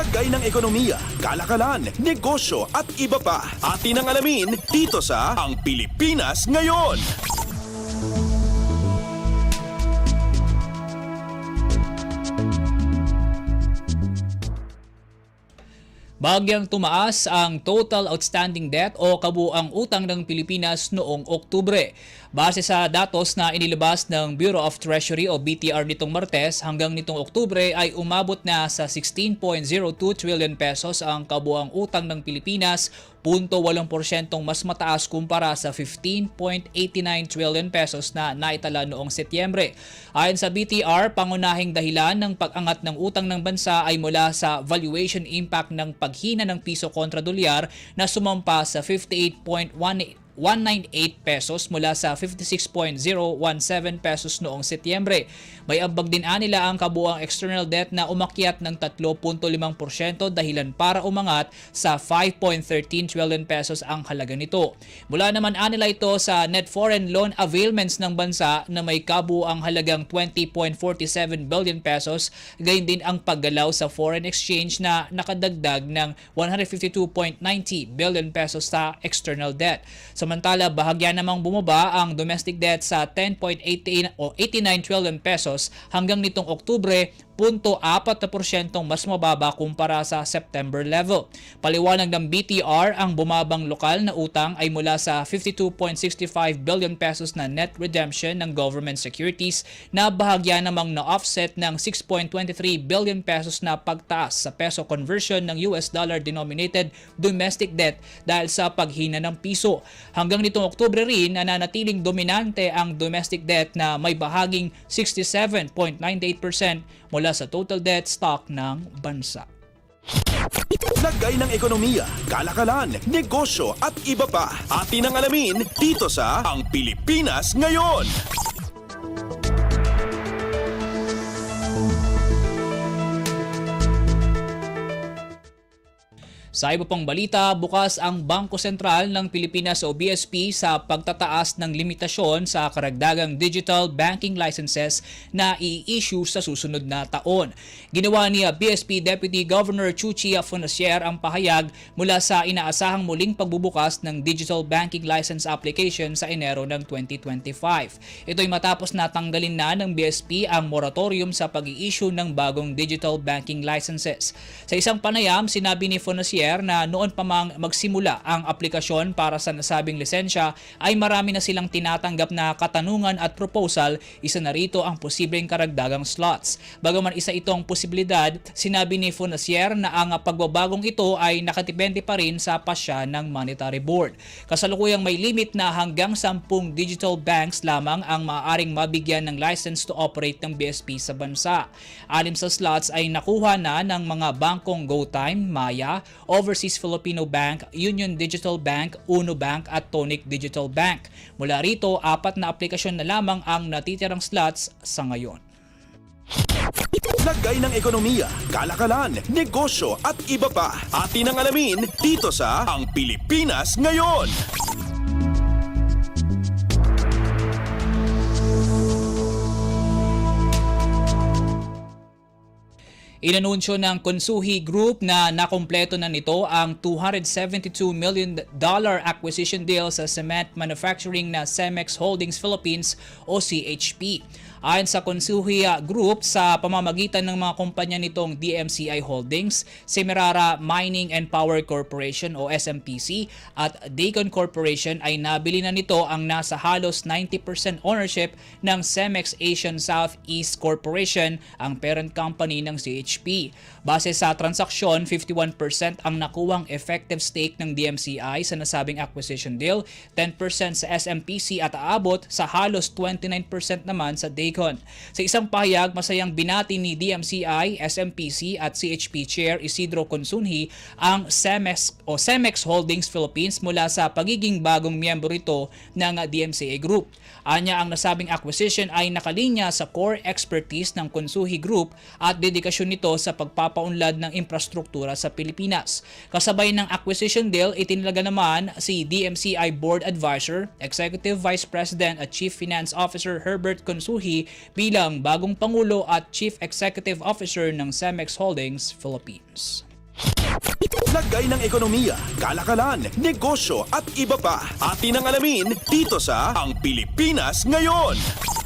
Lagay ng ekonomiya, kalakalan, negosyo at iba pa. Atin ang alamin dito sa Ang Pilipinas Ngayon. Bagyang tumaas ang total outstanding debt o kabuang utang ng Pilipinas noong Oktubre. Base sa datos na inilabas ng Bureau of Treasury o BTR nitong Martes, hanggang nitong Oktubre ay umabot na sa 16.02 trillion pesos ang kabuang utang ng Pilipinas, 0.8% mas mataas kumpara sa 15.89 trillion pesos na naitala noong Setyembre. Ayon sa BTR, pangunahing dahilan ng pag-angat ng utang ng bansa ay mula sa valuation impact ng paghina ng piso kontra dolyar na sumampa sa 58.18 198 pesos mula sa 56.017 pesos noong Setyembre. May ambag din anila ang kabuang external debt na umakyat ng 3.5% dahilan para umangat sa 5.13 trillion pesos ang halaga nito. Mula naman anila ito sa net foreign loan availments ng bansa na may kabuang halagang 20.47 billion pesos, gayon din ang paggalaw sa foreign exchange na nakadagdag ng 152.90 billion pesos sa external debt. Samantala, bahagya namang bumaba ang domestic debt sa 10.89 o 89 trillion pesos hanggang nitong Oktubre 0.4% mas mababa kumpara sa September level. Paliwanag ng BTR, ang bumabang lokal na utang ay mula sa 52.65 billion pesos na net redemption ng government securities na bahagya namang na-offset ng 6.23 billion pesos na pagtaas sa peso conversion ng US dollar denominated domestic debt dahil sa paghina ng piso. Hanggang nitong Oktubre rin, nananatiling dominante ang domestic debt na may bahaging 67.98% mula sa total debt stock ng bansa. Lagay ng ekonomiya, kalakalan, negosyo at iba pa. Atin ang alamin dito sa Ang Pilipinas Ngayon. Sa iba pang balita, bukas ang Bangko Sentral ng Pilipinas o BSP sa pagtataas ng limitasyon sa karagdagang digital banking licenses na i-issue sa susunod na taon. Ginawa ni BSP Deputy Governor Chuchi Afonasier ang pahayag mula sa inaasahang muling pagbubukas ng digital banking license application sa Enero ng 2025. Ito'y matapos na tanggalin na ng BSP ang moratorium sa pag-i-issue ng bagong digital banking licenses. Sa isang panayam, sinabi ni Fonasier na noon pa mang magsimula ang aplikasyon para sa nasabing lisensya ay marami na silang tinatanggap na katanungan at proposal, isa na rito ang posibleng karagdagang slots. Bagaman isa itong posibilidad, sinabi ni Fonasier na ang pagbabagong ito ay nakatipente pa rin sa pasya ng Monetary Board. Kasalukuyang may limit na hanggang 10 digital banks lamang ang maaaring mabigyan ng license to operate ng BSP sa bansa. Anim sa slots ay nakuha na ng mga bangkong GoTime, Maya, Overseas Filipino Bank, Union Digital Bank, Uno Bank at Tonic Digital Bank. Mula rito, apat na aplikasyon na lamang ang natitirang slots sa ngayon. Lagay ng ekonomiya, kalakalan, negosyo at iba pa. Atin ang alamin dito sa Ang Pilipinas Ngayon. Inanunsyo ng Konsuhi Group na nakompleto na nito ang 272 million dollar acquisition deal sa cement manufacturing na Cemex Holdings Philippines o CHP. Ayon sa Konsuhi Group, sa pamamagitan ng mga kumpanya nitong DMCI Holdings, Semirara Mining and Power Corporation o SMPC at Dacon Corporation ay nabili na nito ang nasa halos 90% ownership ng Cemex Asian Southeast Corporation, ang parent company ng CHP. Base sa transaksyon, 51% ang nakuwang effective stake ng DMCI sa nasabing acquisition deal, 10% sa SMPC at aabot sa halos 29% naman sa Dacon. Sa isang pahayag, masayang binati ni DMCI, SMPC at CHP Chair Isidro Consunhi ang Cemex o Cemex Holdings Philippines mula sa pagiging bagong miyembro ito ng DMCA Group. Anya ang nasabing acquisition ay nakalinya sa core expertise ng Konsuhi Group at dedikasyon nito sa pagpapaunlad ng infrastruktura sa Pilipinas. Kasabay ng acquisition deal, itinalaga naman si DMCI Board Advisor, Executive Vice President at Chief Finance Officer Herbert Bilang bagong Pangulo at Chief Executive Officer ng Cemex Holdings Philippines. Lagay ng ekonomiya, kalakalan, negosyo at iba pa. Atin ang alamin dito sa Ang Pilipinas Ngayon.